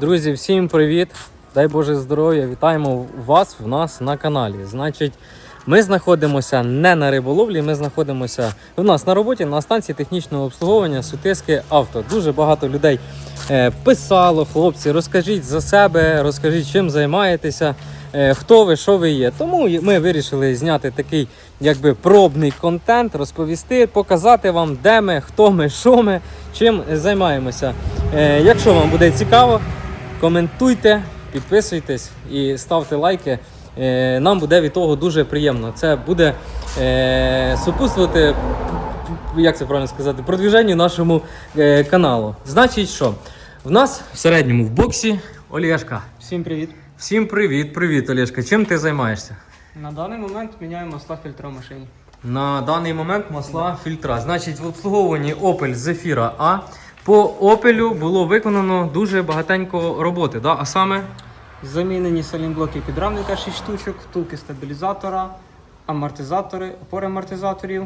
Друзі, всім привіт! Дай Боже здоров'я! Вітаємо вас в нас на каналі. Значить, ми знаходимося не на риболовлі, ми знаходимося в нас на роботі на станції технічного обслуговування Сутиське авто. Дуже багато людей е, писало, хлопці, розкажіть за себе, розкажіть, чим займаєтеся, е, хто ви, що ви є. Тому ми вирішили зняти такий якби пробний контент, розповісти, показати вам, де ми, хто ми, що ми, чим займаємося. Е, Якщо вам буде цікаво, коментуйте, підписуйтесь і ставте лайки. Е, Нам буде від того дуже приємно. Це буде е, супутствувати, як це правильно сказати, продвіженню нашому е, каналу. Значить, що? В нас в середньому в боксі Олєшка. Всім привіт! Всім привіт, привіт, Олєшка. Чим ти займаєшся? На даний момент міняємо масла фільтра в машині. На даний момент масла фільтра. Значить, в обслуговуванні Opel Zafira A по Opel було виконано дуже багатенько роботи. Да? А саме Замінені салінблоки підрамника 6 штучок, втулки стабілізатора, амортизатори, опори амортизаторів.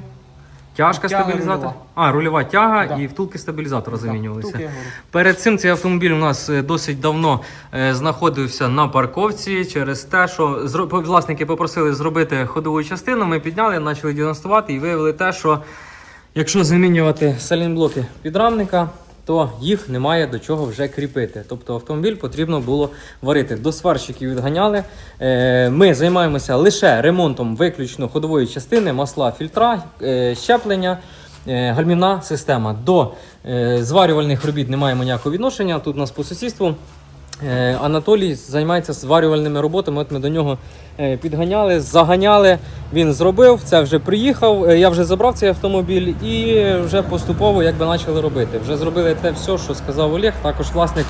тяжка Тяга стабілізатор. рульова. А, рульова тяга Да. і втулки стабілізатора замінювалися. Втулки. Перед цим цей автомобіль у нас е, досить давно е, знаходився на парковці через те, що зро- власники попросили зробити ходову частину. Ми підняли, почали діагностувати і виявили те, що якщо замінювати салінблоки підрамника, то їх немає до чого вже кріпити. Тобто автомобіль потрібно було варити. До сварщиків відганяли. Е, Ми займаємося лише ремонтом виключно ходової частини, масла, фільтра, е, щеплення. Е, Гальмівна система до зварювальних робіт не маємо ніякого відношення. Тут у нас по сусідству Анатолій займається зварювальними роботами. От ми до нього е, підганяли, заганяли. Він зробив, це вже приїхав. е, Я вже забрав цей автомобіль і вже поступово якби почали робити. Вже зробили те все, що сказав Олег. Також власник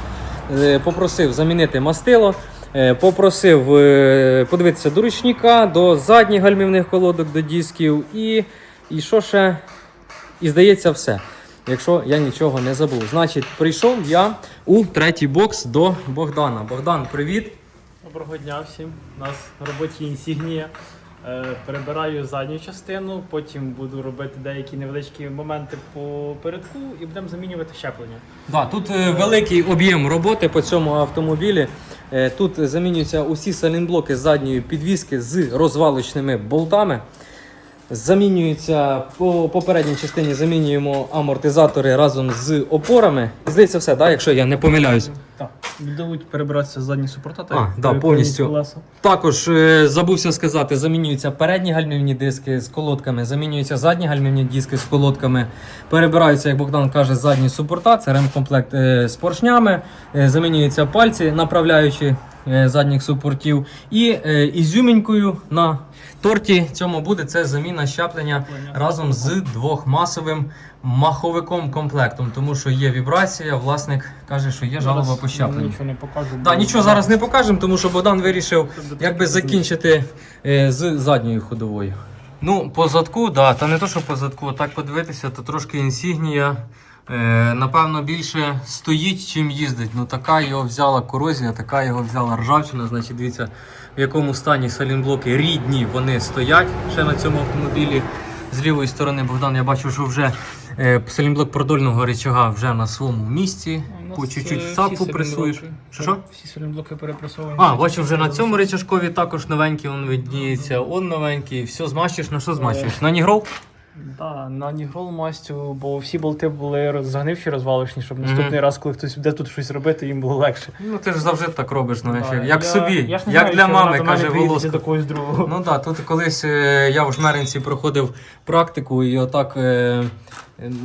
е, попросив замінити мастило. е, Попросив е, подивитися до ручника, до задніх гальмівних колодок, до дисків і, і що ще? І здається, все. Якщо я нічого не забув. Значить, прийшов я у третій бокс до Богдана. Богдан, привіт. Доброго дня всім. У нас в роботі інсігнія. Е, Перебираю задню частину, потім буду робити деякі невеличкі моменти по передку і будемо замінювати щеплення. Да, тут е, великий об'єм роботи по цьому автомобілі. Е, Тут замінюються усі салінблоки задньої підвіски з розвалочними болтами. Замінюються по попередній частині замінюємо амортизатори разом з опорами. Здається, все, да, якщо я не помиляюсь. Так, будуть перебиратися задні супорта. А, да, повністю. колеса. Також е, забувся сказати, замінюються передні гальмівні диски з колодками, замінюються задні гальмівні диски з колодками. Перебираються, як Богдан каже, задні супорта, це ремкомплект е, з поршнями, е, замінюються пальці, направляючи задніх супортів. І е, ізюмінькою на торті цьому буде це заміна щеплення разом з двохмасовим маховиком комплектом, тому що є вібрація, власник каже, що є жалоба по Зараз щепленню. Нічого не покажу. Так, бо- нічого зараз не покажемо, тому що Богдан вирішив якби закінчити е, з задньою ходовою. Ну, по задку, да, та не то, що по задку, так подивитися, то трошки інсігнія. Е, напевно, більше стоїть, чим їздить. Ну, така його взяла корозія, така його взяла ржавчина. Значить, дивіться, в якому стані салінблоки рідні вони стоять ще на цьому автомобілі. З лівої сторони, Богдан, я бачу, що вже е, салінблок продольного речага вже на своєму місці. По е, чуть-чуть салінблоки- пресуєш. Що що? Всі салінблоки перепресовані. А, бачу, вже на цьому речашкові також новенький він видніється. Он новенький. Все змащиш, на що змащуєш? На нігрол? Да, на нігрол мастю, бо всі болти були розгнивші загнивші, розвалочні, щоб наступний раз, коли хтось буде тут щось робити, їм було легше. Ну ти ж завжди так робиш, знаєш, Да, як я- собі, я ж не як знаю, для вона мами, до мене каже приїде Волоска. до когось другого. Ну так, тут колись е, я в Жмеринці проходив практику, і отак е,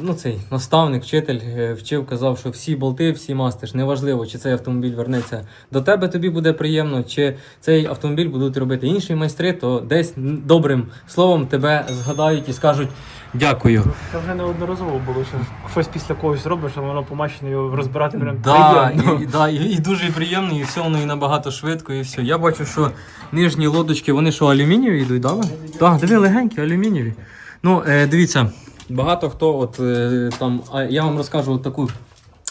ну, цей наставник, вчитель е, вчив, казав, що всі болти, всі мастиш. Неважливо, чи цей автомобіль вернеться до тебе, тобі буде приємно, чи цей автомобіль будуть робити інші майстри, то десь добрим словом тебе згадають і скажуть дякую. Це вже неодноразово було, що щось після когось робиш, а воно помащене його розбирати прям Да, приємно. і, да, і, і дуже приємно, і все воно і набагато швидко, і все. Я бачу, що нижні лодочки, вони що, алюмінієві йдуть, да? Так, диви, легенькі, алюмінієві. Ну, е, дивіться, багато хто, от е, там, я вам розкажу от таку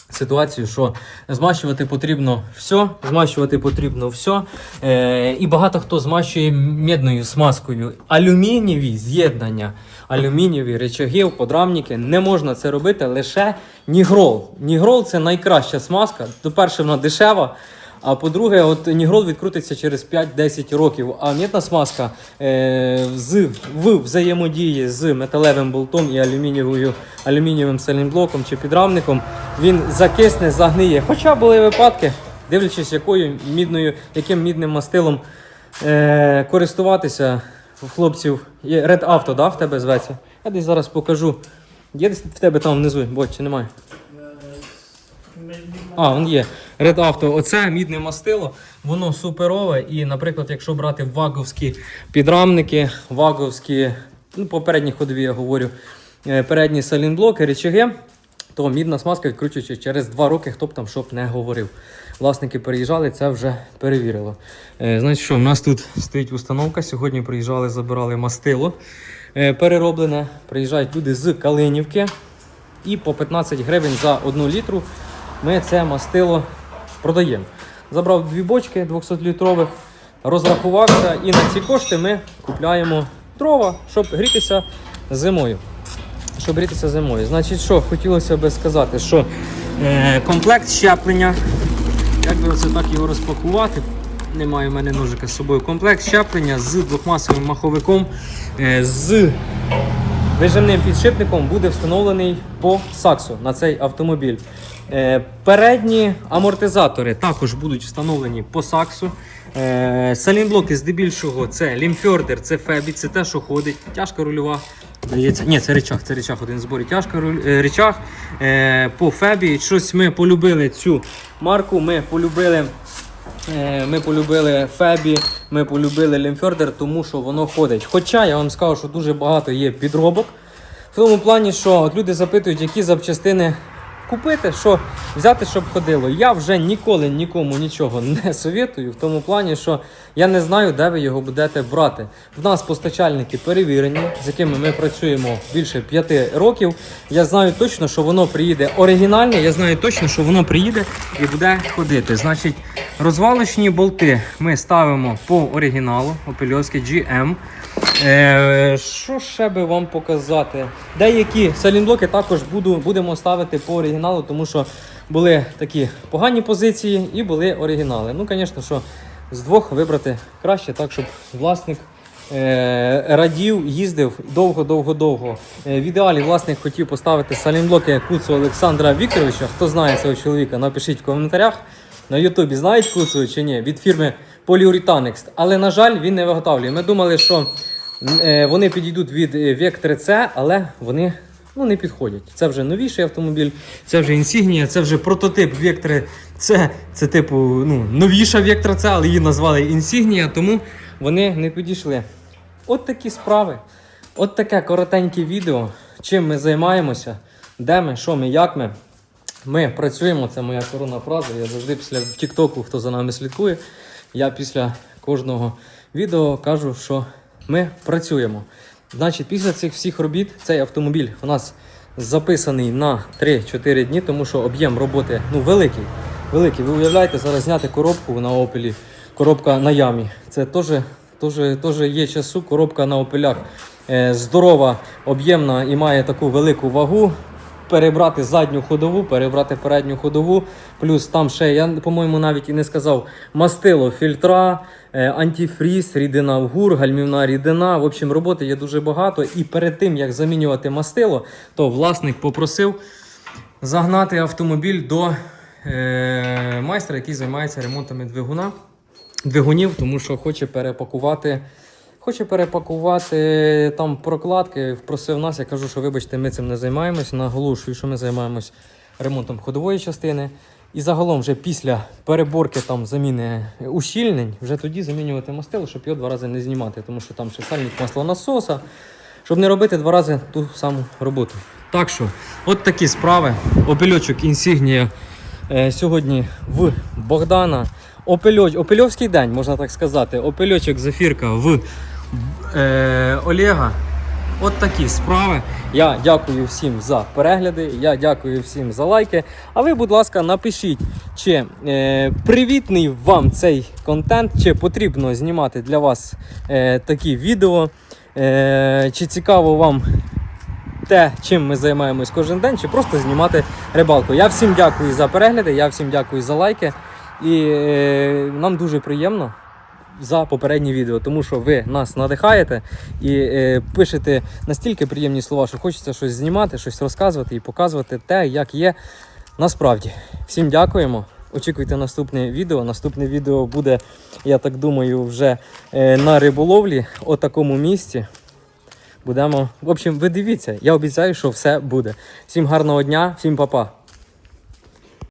ситуацію, що змащувати потрібно все, змащувати потрібно все. Е, і багато хто змащує медною смазкою. Алюмінієві з'єднання, алюмінієві речаги, подрамники. Не можна це робити лише нігрол. Нігрол це найкраща смазка. По-перше, вона дешева. А по-друге, от нігрол відкрутиться через 5-10 років. А м'ятна смазка е, з, в взаємодії з металевим болтом і алюмінієвою, алюмінієвим салінблоком чи підрамником він закисне, загниє. Хоча були випадки, дивлячись, якою мідною, яким мідним мастилом е, користуватися у хлопців. Є Red Auto, да, в тебе зветься? Я десь зараз покажу. Є десь в тебе там внизу, бо чи немає? А, він є. Red Auto. Оце мідне мастило, воно суперове. І, наприклад, якщо брати ваговські підрамники, ваговські, ну, попередні ходові я говорю, е, передні салінблоки, речаги, то мідна смазка відкручується через 2 роки, хто б там що б не говорив. Власники переїжджали, це вже перевірило. Е, Значить що, в нас тут стоїть установка. Сьогодні приїжджали, забирали мастило е, перероблене. Приїжджають люди з Калинівки. І по 15 гривень за 1 літру ми це мастило продаємо. Забрав дві бочки 200-літрових, розрахувався, і на ці кошти ми купляємо дрова, щоб грітися зимою. Щоб грітися зимою. Значить, що хотілося би сказати, що е, комплект щеплення, як би оце так його розпакувати, немає в мене ножика з собою. Комплект щеплення з двохмасовим маховиком, е, з Вижимним підшипником буде встановлений по саксу на цей автомобіль. Е, Передні амортизатори також будуть встановлені по саксу. Е, Салінблоки здебільшого це лімфьордер, це фебі, це те, що ходить. Тяжка рульова. Ні, це речах, це речах один зборі. Тяжка е, речах. По фебі. Щось ми полюбили цю марку. Ми полюбили Ми полюбили Фебі, ми полюбили Лімфьордер, тому що воно ходить. Хоча я вам скажу, що дуже багато є підробок. В тому плані, що от люди запитують, які запчастини купити, що взяти, щоб ходило. Я вже ніколи нікому нічого не совєтую, в тому плані, що я не знаю, де ви його будете брати. В нас постачальники перевірені, з якими ми працюємо більше 5 років. Я знаю точно, що воно приїде оригінальне, я знаю точно, що воно приїде і буде ходити. Значить, розвалочні болти ми ставимо по оригіналу, Опельовський GM. Е, що ще би вам показати? Деякі салінблоки також буду, будемо ставити по оригіналу, тому що були такі погані позиції і були оригінали. Ну, звісно, що з двох вибрати краще, так, щоб власник е, радів, їздив довго-довго-довго. Е, в ідеалі власник хотів поставити салінблоки Куцу Олександра Вікторовича. Хто знає цього чоловіка, напишіть в коментарях. На Ютубі знають Куцу чи ні? Від фірми Polyurethanext. Але, на жаль, він не виготовлює. Ми думали, що вони підійдуть від е, Vectre C, але вони ну, не підходять. Це вже новіший автомобіль, це вже інсігнія, це вже прототип Vectre C. Це типу ну, новіша Vectre C, але її назвали інсігнія, тому вони не підійшли. От такі справи. От таке коротеньке відео. Чим ми займаємося, де ми, що ми, як ми. Ми працюємо, це моя коронна фраза. Я завжди після Тіктоку, хто за нами слідкує, я після кожного відео кажу, що ми працюємо. Значить, після цих всіх робіт цей автомобіль у нас записаний на 3-4 дні, тому що об'єм роботи ну, великий. великий. Ви уявляєте, зараз зняти коробку на опелі, коробка на ямі. Це теж, теж, теж є часу. Коробка на опелях е, здорова, об'ємна і має таку велику вагу перебрати задню ходову, перебрати передню ходову. Плюс там ще, я, по-моєму, навіть і не сказав, мастило, фільтра, е, антифріз, рідина в гур, гальмівна рідина. В общем, роботи є дуже багато. І перед тим, як замінювати мастило, то власник попросив загнати автомобіль до е, майстра, який займається ремонтами двигуна, двигунів, тому що хоче перепакувати. Хоче перепакувати там прокладки, просив нас. Я кажу, що вибачте, ми цим не займаємось. Наголошую, що ми займаємось ремонтом ходової частини. І загалом, вже після переборки там заміни ущільнень, вже тоді замінювати мастило, щоб його два рази не знімати, тому що там ще сальник маслонасоса, щоб не робити два рази ту саму роботу. Так що, от такі справи. Опельочок інсігнія е, сьогодні в Богдана. Опельоч, Опельовський день, можна так сказати. Опельочок зафірка в е, Олега. От такі справи. Я дякую всім за перегляди. Я дякую всім за лайки. А ви, будь ласка, напишіть, чи е, привітний вам цей контент, чи потрібно знімати для вас е, такі відео, е, чи цікаво вам те, чим ми займаємось кожен день, чи просто знімати рибалку. Я всім дякую за перегляди, я всім дякую за лайки. І е, нам дуже приємно за попередні відео, тому що ви нас надихаєте і е, пишете настільки приємні слова, що хочеться щось знімати, щось розказувати і показувати те, як є насправді. Всім дякуємо. Очікуйте наступне відео. Наступне відео буде, я так думаю, вже е, на риболовлі, о такому місці. Будемо. В общем, ви дивіться, я обіцяю, що все буде. Всім гарного дня, всім па-па.